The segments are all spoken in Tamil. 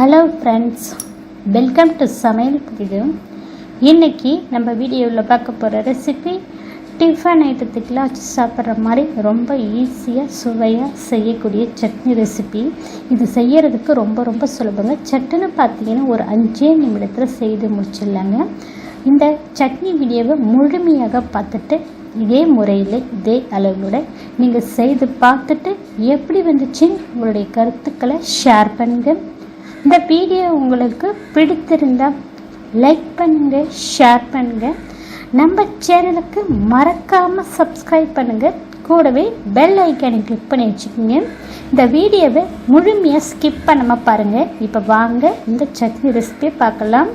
ஹலோ ஃப்ரெண்ட்ஸ் வெல்கம் டு சமையல் புரியுது இன்றைக்கி நம்ம வீடியோவில் பார்க்க போகிற ரெசிபி டிஃபன் ஐட்டத்துக்கெலாம் வச்சு சாப்பிட்ற மாதிரி ரொம்ப ஈஸியாக சுவையாக செய்யக்கூடிய சட்னி ரெசிபி இது செய்யறதுக்கு ரொம்ப ரொம்ப சுலபங்க. சட்டுன்னு பார்த்தீங்கன்னா ஒரு அஞ்சே நிமிடத்தில் செய்து முடிச்சிடலாங்க. இந்த சட்னி வீடியோவை முழுமையாக பார்த்துட்டு இதே முறையில் இதே அளவோட நீங்கள் செய்து பார்த்துட்டு எப்படி வந்துச்சு உங்களுடைய கருத்துக்களை ஷேர் பண்ணுங்கள் இந்த வீடியோ உங்களுக்கு பிடித்திருந்தால் லைக் பண்ணுங்கள் ஷேர் பண்ணுங்கள் நம்ம சேனலுக்கு மறக்காமல் சப்ஸ்கிரைப் பண்ணுங்கள் கூடவே பெல் ஐக்கானை கிளிக் பண்ணி வச்சுக்கோங்க. இந்த வீடியோவை முழுமையாக ஸ்கிப் பண்ணாமல் பாருங்கள் இப்போ வாங்க இந்த சட்னி ரெசிபியை பார்க்கலாம்.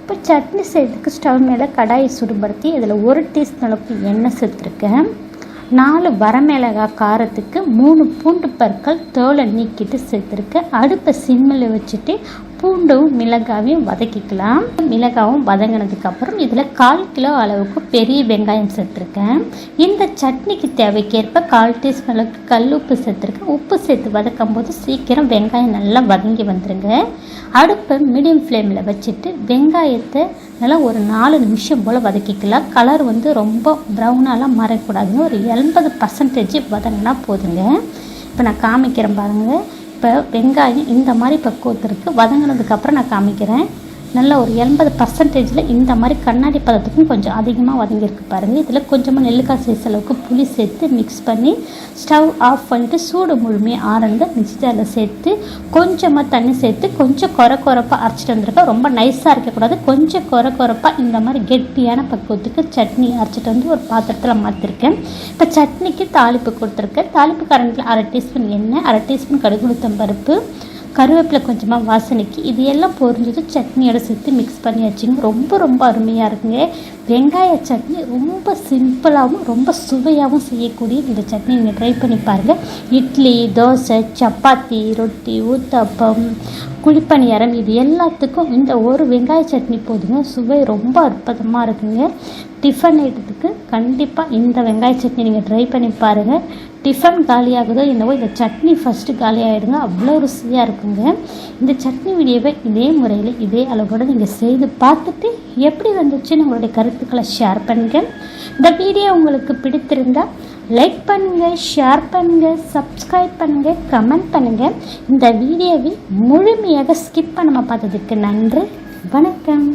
இப்போ சட்னி செய்யறதுக்கு ஸ்டவ் மேலே கடாயை சுடுபடுத்தி இதில் ஒரு டீஸ்பூன் அளவுக்கு எண்ணெய் சேர்த்துருக்கேன். நாலு வரமிளகாய் காரத்துக்கு மூணு பூண்டு பற்கள் தோலை நீக்கிட்டு சேர்த்துருக்கேன் அடுப்பை சிம்மில் வச்சுட்டு பூண்டும் மிளகாவையும் வதக்கிக்கலாம். மிளகாவும் வதங்கினதுக்கு அப்புறம் இதில் கால் கிலோ அளவுக்கு பெரிய வெங்காயம் சேர்த்துருக்கேன். இந்த சட்னிக்கு தேவைக்கேற்ப கால் டீஸ்பூன் அளவுக்கு கல் உப்பு சேர்த்துருக்கேன். உப்பு சேர்த்து வதக்கும் போது சீக்கிரம் வெங்காயம் நல்லா வதங்கி வந்துருங்க. அடுப்பை மீடியம் ஃப்ளேமில் வச்சுட்டு வெங்காயத்தை நல்லா ஒரு நாலு நிமிஷம் போல் வதக்கிக்கலாம். கலர் வந்து ரொம்ப ப்ரௌனாலாம் மறைக்கூடாதுங்க. ஒரு எண்பது பர்சன்டேஜ் வதங்கினா போதுங்க. இப்போ நான் காமிக்கிறேன் பாருங்கள் இப்போ வெங்காயம் இந்த மாதிரி பக்குவத்திற்கு வதங்கினதுக்கப்புறம் நான் காமிக்கிறேன். நல்ல ஒரு எண்பது பர்சன்டேஜில் இந்த மாதிரி கண்ணாடி பதத்துக்கும் கொஞ்சம் அதிகமாக வதங்கியிருக்கு பாருங்கள் இதில் கொஞ்சமாக நெல்லுக்காய் சைஸ் அளவுக்கு புளி சேர்த்து மிக்ஸ் பண்ணி ஸ்டவ் ஆஃப் பண்ணிவிட்டு சூடு முழுமையாக ஆரந்து மிக்சி ஜாரில் சேர்த்து கொஞ்சமாக தண்ணி சேர்த்து கொஞ்சம் குறை குறைப்பாக அரைச்சிட்டு வந்திருக்கேன் ரொம்ப நைஸாக இருக்கக்கூடாது கொஞ்சம் குறை குறைப்பாக இந்த மாதிரி கெட்டியான பக்குவத்துக்கு சட்னி அரைச்சிட்டு வந்து ஒரு பாத்திரத்தில் மாற்றிருக்கேன் இப்போ சட்னிக்கு தாளிப்பு கொடுத்துருக்கேன். தாளிப்பு கரண்டில் அரை டீஸ்பூன் எண்ணெய் அரை டீஸ்பூன் கடுகுளுத்தம் பருப்பு கருவேப்பிலை கொஞ்சமாக வாசனைக்கு இது எல்லாம் பொரிஞ்சது சட்னியோட சேர்த்து மிக்ஸ் பண்ணி வச்சுங்க ரொம்ப ரொம்ப அருமையாக இருக்குங்க. வெங்காய சட்னி ரொம்ப சிம்பிளாகவும் ரொம்ப சுவையாகவும் செய்யக்கூடிய இந்த சட்னி நீங்கள் ட்ரை பண்ணி பாருங்கள் இட்லி தோசை சப்பாத்தி ரொட்டி ஊத்தப்பம் குழிப்பணியாரம் இது எல்லாத்துக்கும் இந்த ஒரு வெங்காய சட்னி போதுங்க. சுவை ரொம்ப அற்புதமாக இருக்குங்க. டிஃபன் ஐட்டத்துக்கு கண்டிப்பாக இந்த வெங்காய சட்னி நீங்கள் ட்ரை பண்ணி பாருங்கள் டிஃபன் காலியாகுதோ என்னவோ இந்த சட்னி ஃபஸ்ட்டு காலியாகிடுங்க அவ்வளோ ருசியாக இருக்குங்க. இந்த சட்னி வீடியோவை இதே முறையில் இதே அளவோடு நீங்கள் செய்து பார்த்துட்டு எப்படி வந்துச்சுன்னு உங்களுடைய கருத்துக்களை ஷேர் பண்ணுங்கள் இந்த வீடியோ உங்களுக்கு பிடித்திருந்தால் லைக் பண்ணுங்கள் ஷேர் பண்ணுங்கள் சப்ஸ்கிரைப் பண்ணுங்கள் கமெண்ட் பண்ணுங்கள் இந்த வீடியோவை முழுமையாக ஸ்கிப் பண்ணாமல் பார்த்ததுக்கு நன்றி. வணக்கம்.